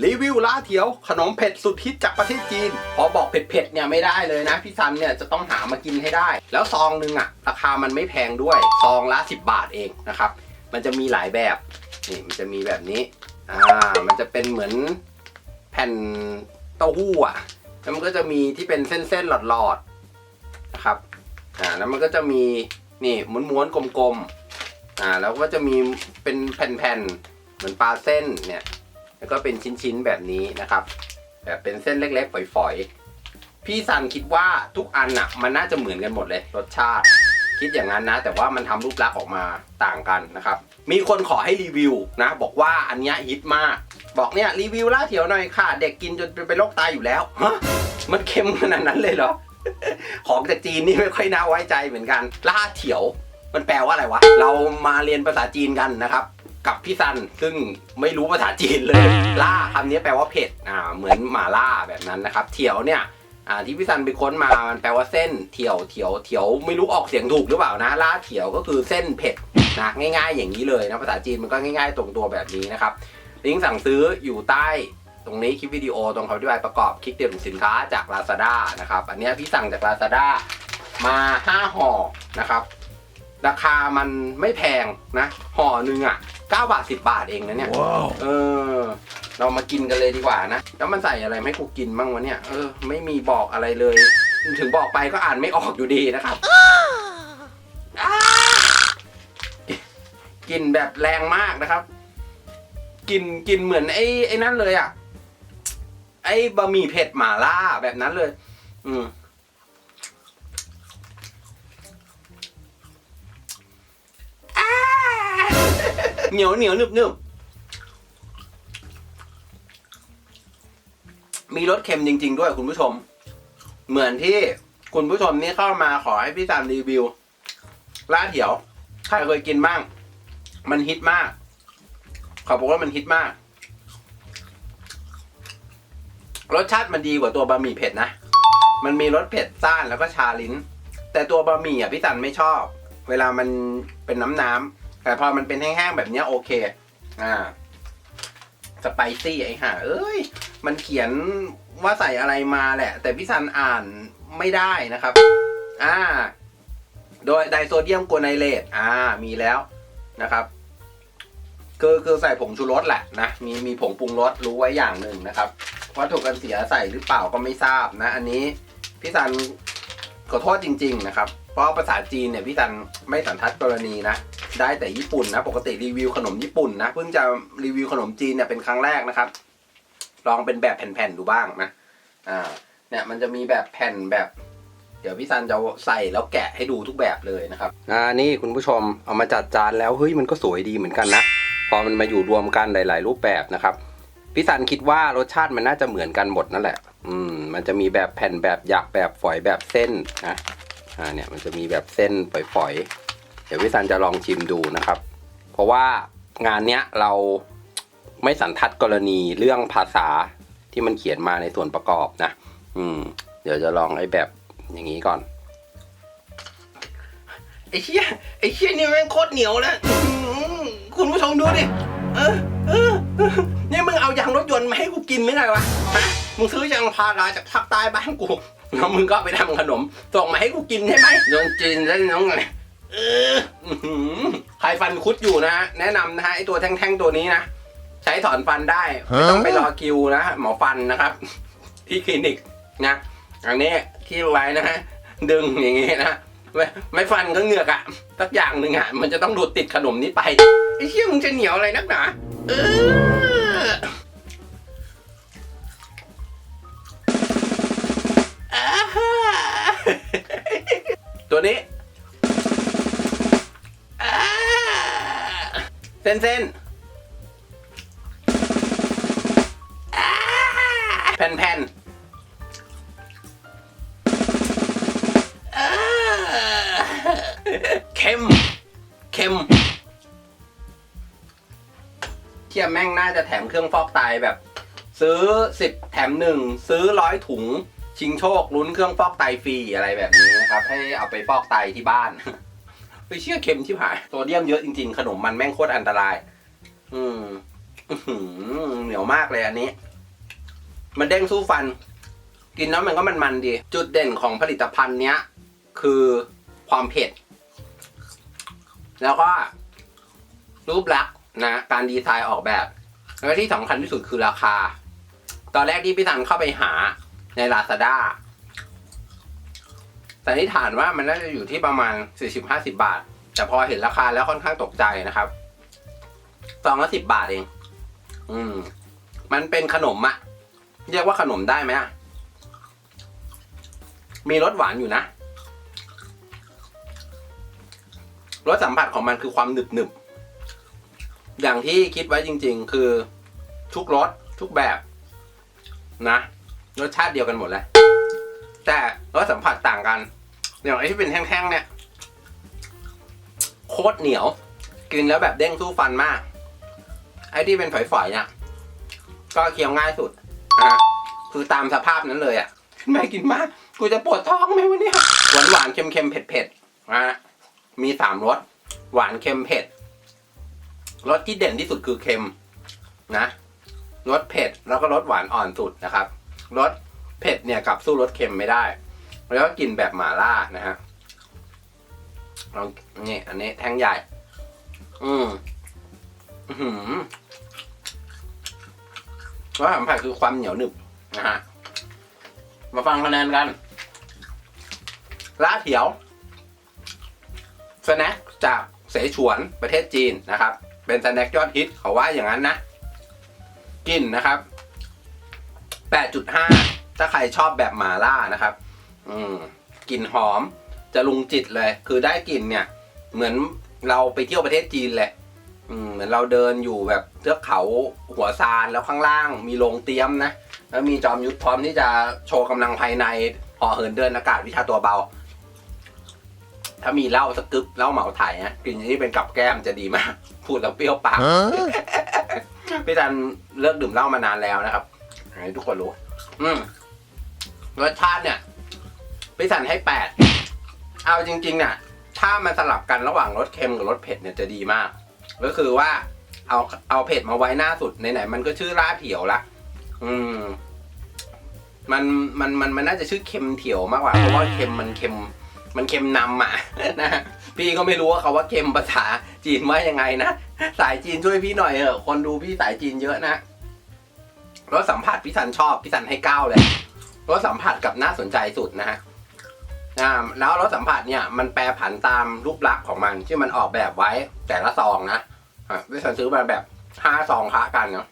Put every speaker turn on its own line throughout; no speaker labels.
รีวิวล่าเถียวขนมเผ็ดสุดฮิตจากประเทศจีน พอบอกเผ็ดๆเนี่ยไม่ได้เลยนะ พี่ซันเนี่ยจะต้องหามากินให้ได้ แล้วซองหนึงอะราคามันไม่แพงด้วย ซองละ 10 บาทเองนะครับ มันจะมีหลายแบบนี่มันจะมีแบบนี้อ่ามันจะเป็นเหมือนแผ่นเต้าหู้อะแล้วมันก็จะมีที่เป็นเส้นๆหลอดๆนะครับอ่าแล้วมันก็จะมีนี่ม้วนๆกลมๆอ่าแล้วก็จะมีเป็นแผ่นๆเหมือนปลาเส้นเนี่ย แล้วก็เป็นชิ้นๆแบบนี้นะครับ แบบเป็นเส้นเล็ก ๆ ฝอยๆ พี่ซันคิดว่าทุกอันน่ะ มันน่าจะเหมือนกันหมดเลย รสชาติ คิดอย่างนั้นนะ แต่ว่ามันทำรูปลักษณ์ออกมาต่างกันนะครับ มีคนขอให้รีวิวนะ บอกว่าอันนี้ฮิตมาก บอกเนี่ยรีวิวล่าเถียวหน่อยค่ะ เด็กกินจนเป็นโรคไตอยู่แล้วฮะมันเค็มขนาดนั้นเลยเหรอของจากจีนนี่ไม่ค่อยน่าไว้ใจเหมือนกันล่าเถียว มันแปลว่าอะไรวะ เรามาเรียนภาษาจีนกันนะครับ กับพี่ซันซึ่งไม่รู้ภาษาจีนเลย ล่าคำนี้แปลว่าเผ็ดอ่าเหมือนหมาล่าแบบนั้นนะครับ เถียวเนี่ยอ่าที่พี่ซันไปค้นมามันแปลว่าเส้นเถียวเถียวเถียวไม่รู้ออกเสียงถูกหรือเปล่านะล่าเถียวก็คือเส้นเผ็ดนะง่าย ๆ อย่างนี้เลยนะภาษาจีนมันก็ง่าย ๆ ตรงตัวแบบนี้นะครับลิงก์สั่งซื้ออยู่ใต้ตรงนี้คลิปวิดีโอตรงคำอธิบายประกอบคลิกเดียวถึงสินค้าจาก Lazada นะครับอันเนี้ยพี่สั่งจาก Lazada มา 5ห่อนะครับ ราคามันไม่แพงนะห่อหนึ่งอะ 9 บาท 10 บาทเองนะเนี่ย
Wow.
เออ เรามากินกันเลยดีกว่านะ แล้วมันใส่อะไรมาให้กูกินบ้างวะเนี่ย เออ ไม่มีบอกอะไรเลย ถึงบอกไปก็อ่านไม่ออกอยู่ดีนะครับอ้ากลินแบบแรงมากนะครับกลินกลินเหมือนไอ้ไอ้นั่นเลยอะ ไอ้บะหมี่เผ็ดหม่าล่าแบบนั้นเลย อืม เหนียวเหนียวนึบนึบมีรสเค็มจริง ๆ ด้วยคุณผู้ชม เหมือนที่คุณผู้ชมนี่เข้ามาขอให้พี่ซันรีวิวรานเถียวใครเคยกินบ้าง มันฮิตมากขอบอกว่ามันฮิตมาก รสชาติมันดีกว่าตัวบะหมี่เผ็ดนะ มันมีรสเผ็ดซ่านแล้วก็ชาลิ้น แต่ตัวบะหมี่อะพี่ซันไม่ชอบ เวลามันเป็นน้ำน้ำๆ แต่พอมันเป็นแห้งๆแบบนี้โอเค อ่า สไปซี่ไอ้ห่าเอ้ย มันเขียนว่าใส่อะไรมาแหละ แต่พี่ซันอ่านไม่ได้นะครับ อ่า โดยไดโซเดียมกัวไนเลตอ่า มีแล้วนะครับคือคือใส่ผงชูรสแหละนะ มีมีผงปรุงรสรู้ไว้อย่างหนึ่งนะครับ วัตถุกันเสียใส่หรือเปล่าก็ไม่ทราบนะ อันนี้พี่ซัน ขอโทษจริง ๆ นะครับ เพราะภาษาจีนเนี่ยพี่ซันไม่สันทัดกรณีนะ ได้แต่ญี่ปุ่นนะ ปกติรีวิวขนมญี่ปุ่นนะ เพิ่งจะรีวิวขนมจีนเนี่ยเป็นครั้งแรกนะครับ ลองเป็นแบบแผ่นๆดูบ้างนะ อ่า เนี่ยมันจะมีแบบแผ่นแบบ เดี๋ยวพี่ซันจะใส่แล้วแกะให้ดูทุกแบบเลยนะครับ อ่า นี่คุณผู้ชมเอามาจัดจานแล้วเฮ้ยมันก็สวยดีเหมือนกันนะ พอมันมาอยู่รวมกันหลาย ๆ รูปแบบนะครับ พี่ซันคิดว่ารสชาติมันน่าจะเหมือนกันหมดนั่นแหละ อืมมันจะมีแบบแผ่นแบบหยักแบบฝอยแบบเส้นนะอ่าเนี่ยมันจะมีแบบเส้นฝอยๆ เดี๋ยวพี่ซันจะลองชิมดูนะครับ เพราะว่างานเนี้ยเราไม่สันทัดกรณีเรื่องภาษาที่มันเขียนมาในส่วนประกอบนะ อืม เดี๋ยวจะลองไอ้แบบอย่างนี้ก่อน ไอ้เชี่ยไอ้เชี่ยนี่แม่งโคตรเหนียวแล้วคุณผู้ชมดูดิ เออ เออเออนี่มึงเอายางรถยนต์มาให้กูกินหรือไงวะฮะมึงซื้อยางพาราจากภาคใต้บ้านกูแล้วมึงก็เอาไปทำขนมส่งมาให้กูกินใช่ไหมโดนจีนแล้วน้องไงเอออื้อหือใครฟันคุดอยู่นะฮะแนะนำนะฮะไอตัวแท่งๆตัวนี้นะใช้ถอนฟันได้ไม่ต้องไปรอคิวนะหมอฟันนะครับ ที่คลินิกนะอันนี้ที่ไว้นะฮะดึงอย่างงี้นะไม่ไม่ฟันก็เหงือกอะสักอย่างหนึ่งอะมันจะต้องดูดติดขนมนี้ไปไอ้เชี่ยมึงจะเหนียวอะไรนักหนาเอออ่าฮะ ตัวนี้เส้นเส้นแผ่นแผ่นเค็มเค็ม เทียแม่งน่าจะแถมเครื่องฟอกไตแบบ ซื้อสิบแถมหนึ่งซื้อร้อยถุง ชิงโชคลุ้นเครื่องฟอกไตฟรีอะไรแบบนี้นะครับ ให้เอาไปฟอกไตที่บ้าน ไปเชื่อเค็มที่ผายโซเดียมเยอะจริงๆ ขนมมันแม่งโคตรอันตราย อืมเหนียวมากเลยอันนี้ มันเด้งสู้ฟัน กินแล้วมันก็มันๆดี จุดเด่นของผลิตภัณฑ์เนี้ย คือความเผ็ด แล้วก็รูปลักษณ์ นะการดีไซน์ออกแบบ แล้วที่สำคัญที่สุดคือราคา ตอนแรกที่พี่ทันเข้าไปหาใน Lazada สันนิษฐานว่ามันน่าจะอยู่ที่ประมาณ 40-50 บาท แต่พอเห็นราคาแล้วค่อนข้างตกใจนะครับซองละสิบบาทเอง อืม มันเป็นขนมอะเรียกว่าขนมได้ไหมอะมีรสหวานอยู่นะ รสสัมผัสของมันคือความหนึบหนึบ อย่างที่คิดไว้จริง ๆ คือทุกรสทุกแบบนะรสชาติเดียวกันหมดเลยแต่รสสัมผัสต่างกัน อย่างไอ้ที่เป็นแห้งๆเนี่ยโคตรเหนียว กินแล้วแบบเด้งสู้ฟันมาก ไอ้ที่เป็นฝอยๆเนี่ยก็เคี้ยวง่ายสุดนะฮะคือตามสภาพนั้นเลยอะไม่กินมากกูจะปวดท้องไหมวะเนี่ยหวานหวานๆเค็มเค็มๆเผ็ดเผ็ดๆนะมีสามรสหวานเค็มเผ็ด รสที่เด่นที่สุดคือเค็มนะรสเผ็ดแล้วก็รสหวานอ่อนสุดนะครับรสเผ็ดเนี่ยกับสู้รสเค็มไม่ได้ แล้วก็กินแบบหม่าล่านะฮะลองนี่อันนี้แท่งใหญ่ อืมอื้อหือว่าสัมผัสคือความเหนียวหนึบนะฮะมาฟังคะแนนกันลาเถียวสแน็คจากเสฉวนประเทศจีนนะครับ เป็นสแน็คยอดฮิตเขาว่าอย่างนั้นนะกินนะครับ 8.5 ถ้าใครชอบแบบหมาล่านะครับ อืมกลิ่นหอมจะลุงจิตเลย คือได้กลิ่นเนี่ย เหมือนเราไปเที่ยวประเทศจีนแหละอืมเหมือนเราเดินอยู่แบบเทือกเขาหัวซานแล้วข้างล่างมีโรงเตรียมนะ แล้วมีจอมยุทธพร้อมที่จะโชว์กำลังภายในห่อเหินเดินอากาศวิชาตัวเบา ถ้ามีเหล้าสกกึบเหล้าเหมาไถ่ายนะกลิ่นนี้เป็นกับแก้มจะดีมาก พูดแล้วเปรี้ยวปากพี่จันเลิกดื่มเหล้ามานานแล้วนะครับให้ทุกคนรู้ อืมรสชาติเนี่ยพี่สันให้แปดเอาจริงๆเนี่ยถ้ามันสลับกันระหว่างรสเค็มกับรสเผ็ดเนี่ยจะดีมาก ก็คือว่าเอาเอาเผ็ดมาไว้หน้าสุดไหนๆมันก็ชื่อราดเถียวละอืม มันมันมันมันน่าจะชื่อเค็มเถียวมากกว่าเพราะว่าเค็มมันเค็ม มันเค็มนำอะนะพี่ก็ไม่รู้ว่าเขาว่าเค็มภาษาจีนว่ายังไงนะ สายจีนช่วยพี่หน่อยเถอคนดูพี่สายจีนเยอะนะรสสัมผัสพี่สันชอบพี่สันให้เก้าเลยรสสัมผัสกับน่าสนใจสุดนะฮะแล้วรสสัมผัสเนี่ยมันแปรผันตามรูปลักษณ์ของมันที่มันออกแบบไว้แต่ละซองนะอะพี่สันซื้อมาแบบห้าซองคะกันเนาะ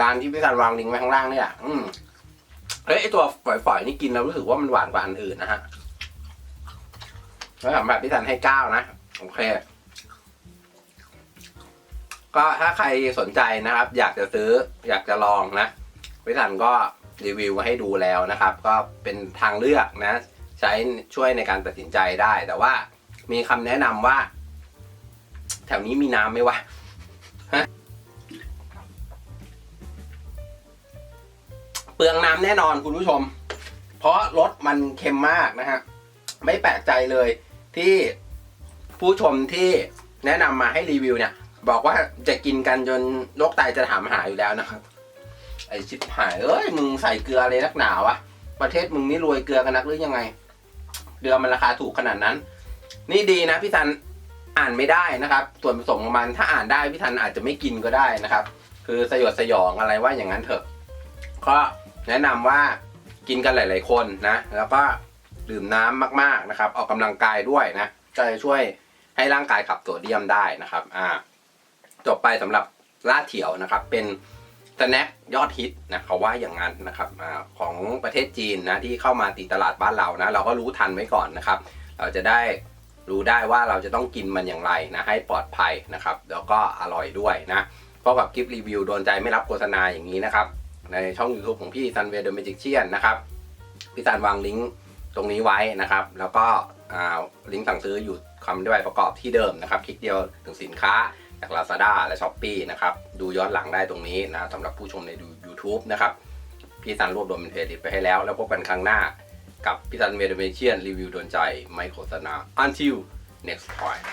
ร้านที่พี่สันวางลิงก์ไว้ข้างล่างเนี่ยอืมเฮ้ยไอตัวฝอยๆนี่กินแล้วรู้สึกว่ามันหวานกว่าอันอื่นนะฮะ แล้วสำหรับพี่สันให้เก้านะ โอเค ก็ถ้าใครสนใจนะครับ อยากจะซื้ออยากจะลองนะพี่สันก็รีวิวมาให้ดูแล้วนะครับ ก็เป็นทางเลือกนะ ใช้ช่วยในการตัดสินใจได้ แต่ว่ามีคำแนะนำว่า แถวนี้มีน้ำไหมวะเปลืองน้ำแน่นอนคุณผู้ชม เพราะรสมันเค็มมากนะฮะ ไม่แปลกใจเลย ที่ผู้ชมที่แนะนำมาให้รีวิวเนี่ย บอกว่าจะกินกันจนโรคไตจะถามหาอยู่แล้วนะครับ ไอชิบหายเอ้ยมึงใส่เกลืออะไรนักหนาวะประเทศมึงนี่รวยเกลือกันนักหรือยังไงเกลือมันราคาถูกขนาดนั้น นี่ดีนะพี่ทันอ่านไม่ได้นะครับ ส่วนผสมของมันถ้าอ่านได้พี่ทันอาจจะไม่กินก็ได้นะครับ คือสยดสยองอะไรว่าอย่างนั้นเถอะ ก็แนะนำว่ากินกันหลาย ๆ คนนะ แล้วก็ ดื่มน้ำมากๆนะครับ ออกกำลังกายด้วยนะก็จะช่วยให้ร่างกายขับตัวเดียมได้นะครับอ่าจบไปสำหรับลาเถียวนะครับ เป็นสแน็คยอดฮิตนะเขาว่าอย่างนั้นนะครับอของประเทศจีนนะที่เข้ามาตีตลาดบ้านเรานะเราก็รู้ทันไว้ก่อนนะครับ เราจะได้รู้ได้ว่าเราจะต้องกินมันอย่างไรนะให้ปลอดภัยนะครับ แล้วก็อร่อยด้วยนะเพราะกับคลิปรีวิวโดนใจไม่รับโฆษณาอย่างนี้นะครับ ในช่อง YouTube ของพี่ซันเวเดอร์เมจิกเชียนนะครับ พี่ซันวางลิงก์ ตรงนี้ไว้นะครับ แล้วก็ลิงก์สั่งซื้ออยู่คำด้วยประกอบที่เดิมนะครับ คลิกเดียวถึงสินค้าจาก Lazada และ s h อ p e e นะครับ ดูย้อนหลังได้ตรงนี้นะสำหรับผู้ชมในดู YouTube นะครับ พี่ซันรวบรวมเป็นเพลย์ลิสต์ไปให้แล้ว แล้วพบกันครั้งหน้ากับพี่ซันเมดเมเชียนรีวิวโดนใจ ไม่โฆษณา until next time